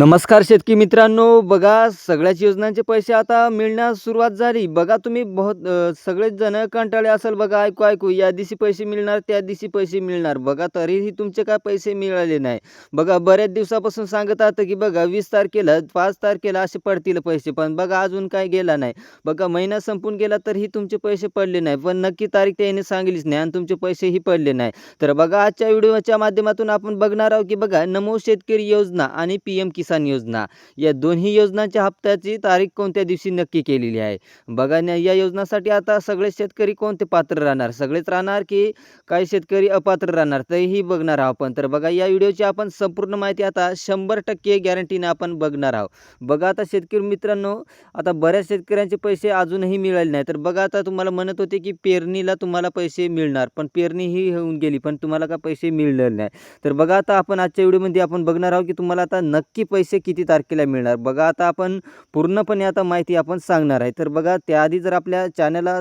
नमस्कार शेतकी मित्रांनो बघा सगळ्याच योजनांचे पैसे आता मिळण्यास सुरुवात झाली. बघा तुम्ही बहुत सगळेच जण कंटाळे असेल बघा. ऐकू ऐकू या दिवशी पैसे मिळणार त्या दिवशी पैसे मिळणार. बघा तरीही तुमचे काय पैसे मिळाले नाही. बघा बऱ्याच दिवसापासून सांगत आहात की बघा वीस तारखेला पाच तारखेला असे पडतील पैसे पण बघा अजून काय गेला नाही. बघा महिना संपून गेला तरीही तुमचे पैसे पडले नाही पण नक्की तारीख त्याने सांगितलीच नाही आणि तुमचे पैसेही पडले नाही. तर बघा आजच्या व्हिडिओच्या माध्यमातून आपण बघणार आहोत की बघा नमो शेतकरी योजना आणि पी एम किसान योजना. या दोन्ही योजनांच्या हप्त्याची तारीख कोणत्या दिवशी नक्की केलेली आहे? बघा ना या योजनासाठी आता सगळे शेतकरी कोणते पात्र राहणार? सगळेच राहणार की काही शेतकरी अपात्र राहणार? तेही बघणार आहोत आपण. तर बघा या व्हिडिओची आपण संपूर्ण माहिती आता शंभर टक्के गॅरंटीने आपण बघणार आहोत. बघा आता शेतकरी मित्रांनो आता बऱ्याच शेतकऱ्यांचे पैसे अजूनही मिळाले नाही तर बघा आता तुम्हाला म्हणत होते की पेरणीला तुम्हाला पैसे मिळणार पण पेरणी ही होऊन गेली पण तुम्हाला का पैसे मिळणार नाही. तर बघा आता आपण आजच्या व्हिडिओमध्ये आपण बघणार आहोत की तुम्हाला आता नक्की पैसे किती तारखेला मिळणार? बघा आता आपण पूर्णपणे आता माहिती आपण सांगणार आहे. तर बघा त्याआधी जर आपल्या चॅनलला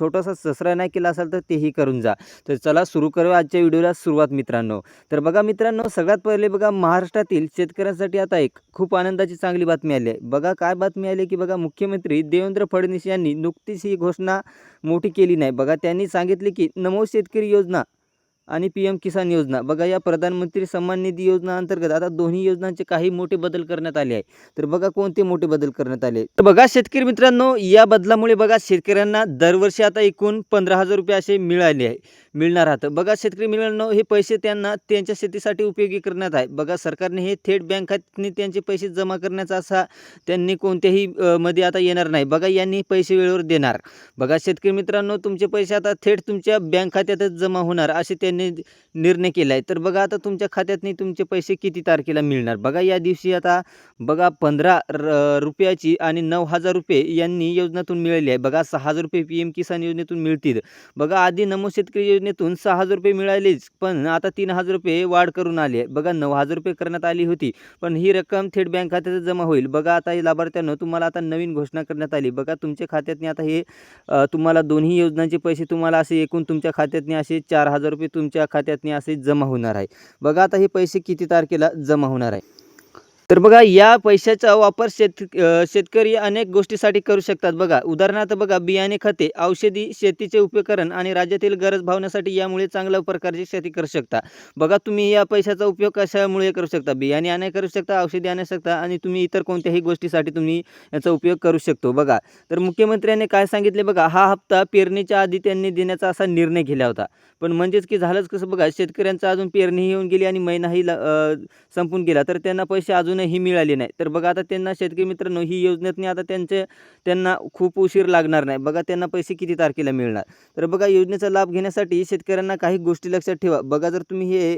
छोटासा सबस्क्राईब नाही केला असेल तर तेही करून जा. तर चला सुरू करूया आजच्या व्हिडिओला सुरुवात मित्रांनो. तर बघा मित्रांनो सगळ्यात पहिले बघा महाराष्ट्रातील शेतकऱ्यांसाठी आता एक खूप आनंदाची चांगली बातमी आली आहे. बघा काय बातमी आली की बघा मुख्यमंत्री देवेंद्र फडणवीस यांनी नुकतीच ही घोषणा मोठी केली नाही. बघा त्यांनी सांगितले की नमो शेतकरी योजना आणि पी एम किसान योजना. बघा या प्रधानमंत्री सन्मान निधी योजना अंतर्गत आता दोन्ही योजनांचे काही मोठे बदल करण्यात आले आहे तर बघा कोणते मोठे बदल करण्यात आले तर बघा शेतकरी मित्रांनो या बदलामुळे बघा शेतकऱ्यांना दरवर्षी आता एकूण पंधरा हजार रुपये असे मिळाले आहे मिळणार राहतं बघा शेतकरी मित्रांनो हे पैसे त्यांना त्यांच्या शेतीसाठी उपयोगी करण्यात आहे. बघा सरकारने हे थेट बँक खात्याने त्यांचे पैसे जमा करण्याचा असा त्यांनी कोणत्याही मध्ये आता येणार नाही. बघा यांनी पैसे वेळेवर देणार. बघा शेतकरी मित्रांनो तुमचे पैसे आता थेट तुमच्या बँक खात्यातच जमा होणार असे त्यांनी निर्णय केला आहे तर बघा आता तुमच्या खात्यातनी तुमचे पैसे किती तारखेला मिळणार? बघा या दिवशी आता बघा पंधरा र रुपयाची आणि नऊ हजार रुपये यांनी योजनेतून मिळाली आहे. बघा सहा हजार रुपये पी एम किसान योजनेतून मिळतील. बघा आधी नमो शेतकरी योजनेतून सहा हजार रुपये मिळालेच पण आता तीन हजार रुपये वाढ करून आली आहे. बघा नऊ हजार रुपये करण्यात आली होती पण ही रक्कम थेट बँक खात्यात जमा होईल. बघा आता हे तुम्हाला आता नवीन घोषणा करण्यात आली. बघा तुमच्या खात्यातनी आता हे तुम्हाला दोन्ही योजनांचे पैसे तुम्हाला असे एकूण तुमच्या खात्यातनी असे चार हजार रुपये तुमच्या खात्यातनी असे जमा होणार आहे. बघा आता हे पैसे किती तारखेला जमा होणार आहे. तर बघा या पैशाचा वापर शेत शेतकरी अनेक गोष्टीसाठी करू शकतात. बघा उदाहरणार्थ बघा बियाणे खते औषधी शेतीचे उपकरण आणि राज्यातील गरज भावण्यासाठी यामुळे चांगल्या प्रकारची शेती करू शकता. बघा तुम्ही या पैशाचा उपयोग कशामुळे करू शकता? बियाणे आणा करू शकता औषधी आणू शकता आणि तुम्ही इतर कोणत्याही गोष्टीसाठी तुम्ही याचा उपयोग करू शकतो. बघा तर मुख्यमंत्र्यांनी काय सांगितले? बघा हा हप्ता पेरणीच्या आधी त्यांनी देण्याचा असा निर्णय घेला होता. पण म्हणजेच की झालंच कसं? बघा शेतकऱ्यांचा अजून पेरणीही येऊन गेली आणि महिनाही संपून गेला. तर त्यांना पैसे अजून ही मिळाली नाही. तर बघा आता त्यांना शेतकरी मित्रांनो ही योजनेतने आता त्यांचे त्यांना खूप उशीर लागणार नाही. बघा त्यांना पैसे किती तारखेला मिळणार? तर बघा योजनेचा लाभ घेण्यासाठी शेतकऱ्यांना काही गोष्टी लक्षात ठेवा. बघा जर तुम्ही हे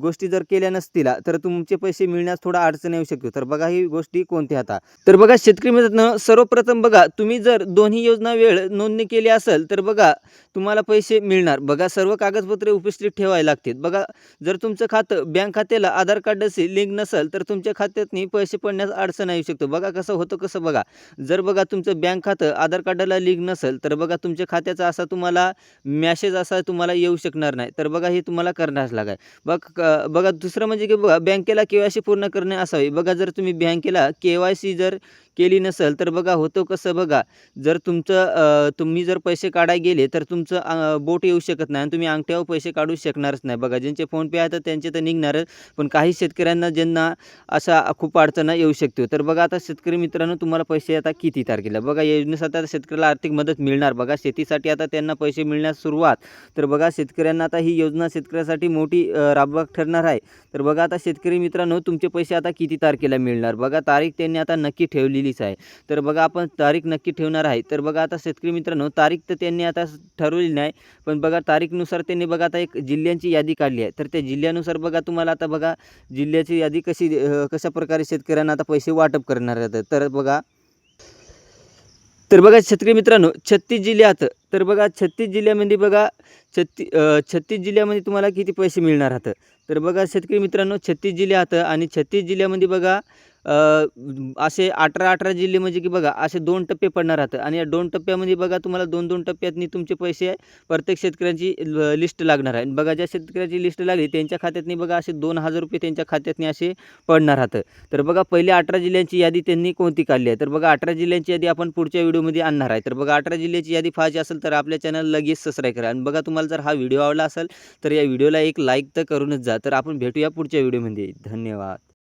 गोष्टी जर केल्या नसतील तर तुमचे पैसे मिळण्यास थोडा अडचण येऊ शकतो. तर बघा ही गोष्टी कोणत्या आता? तर बघा शेतकरी मित्रांनो सर्वप्रथम बघा तुम्ही जर दोन्ही योजना वेळ नोंदणी केली असेल तर बघा तुम्हाला पैसे मिळणार. बघा सर्व कागदपत्रे उपस्थित ठेवायला लागतील. बघा जर तुमचं खातं बँक खात्याला आधार कार्डाशी लिंक नसेल तर तुमच्या खात्यातनी पैसे पडण्यास अडचण येऊ शकतो. बघा कसं होतं कसं बघा. जर बघा तुमचं बँक खातं आधार कार्डाला लिंक नसेल तर बघा तुमच्या खात्याचा असा तुम्हाला मॅसेज असा तुम्हाला येऊ शकणार नाही. तर बघा हे तुम्हाला करण्यास लागाय. बघ क- बघा दुसरं म्हणजे की बघा बँकेला के वाय सी पूर्ण करणे असावे. बघा जर तुम्ही बँकेला के वाय सी जर केली नसेल तर बघा होतं कसं बघा जर तुमचं तुम्ही जर पैसे काढाय गेले तर तुमचं बोट येऊ शकत नाही आणि तुम्ही अंगठ्यावर पैसे काढू शकणारच नाही. बघा ज्यांचे फोनपे आहे तर त्यांचे तर निघणारच पण काही शेतकऱ्यांना ज्यांना अशा खूप अडचणा येऊ शकतो. तर बघा आता शेतकरी मित्रांनो तुम्हाला पैसे आता किती तारखेला? बघा या योजनेसाठी आता शेतकऱ्याला आर्थिक मदत मिळणार. बघा शेतीसाठी आता त्यांना पैसे मिळण्यास सुरुवात. तर बघा शेतकऱ्यांना आता ही योजना शेतकऱ्यासाठी मोठी अ, ठरणार आहे. तर बघा आता शेतकरी मित्रांनो तुमचे पैसे आता किती तारखेला मिळणार? बघा तारीख त्यांनी आता नक्की ठेवलेलीच आहे. तर बघा आपण तारीख नक्की ठेवणार आहे. तर बघा आता शेतकरी मित्रांनो तारीख तर त्यांनी आता ठरवली नाही पण बघा तारीखनुसार त्यांनी बघा आता एक जिल्ह्यांची यादी काढली आहे. तर त्या जिल्ह्यानुसार बघा तुम्हाला आता बघा जिल्ह्याची यादी कशी कशा प्रकारे शेतकऱ्यांना आता पैसे वाटप करणार आहेत. तर बघा. तर बघा शेतकरी मित्रांनो छत्तीस जिल्ह्यात तर बघा छत्तीस जिल्ह्यामध्ये बघा छत्ती छत्तीस जिल्ह्यामध्ये तुम्हाला किती पैसे मिळणार आहात. तर बघा शेतकरी मित्रांनो छत्तीस जिल्ह्यात आणि छत्तीस जिल्ह्यामध्ये बघा असे अठरा अठरा जिल्हे म्हणजे की बघा असे दोन टप्पे पडणार राहतं आणि या दोन टप्प्यामध्ये बघा तुम्हाला दोन दोन टप्प्यातनी तुमचे पैसे प्रत्येक शेतकऱ्यांची ल- लिस्ट लागणार आहे. आणि बघा ज्या शेतकऱ्याची लिस्ट लागली त्यांच्या खात्यातनी बघा असे दोन हजार रुपये त्यांच्या खात्यातनी असे पडणार राहतं तर बघा पहिले अठरा जिल्ह्यांची यादी त्यांनी कोणती काढली आहे? तर बघा अठरा जिल्ह्यांची यादी आपण पुढच्या व्हिडिओमध्ये आणणार आहे. तर बघा अठरा जिल्ह्याची यादी पाहायची असेल तर आपल्या चॅनल लगेच सबस्क्राईब करा. आणि बघा तुम्हाला जर हा व्हिडिओ आवडला असेल तर या व्हिडिओला एक लाईक तर करूनच जा. तर आपण भेटूया पुढच्या व्हिडिओमध्ये. धन्यवाद.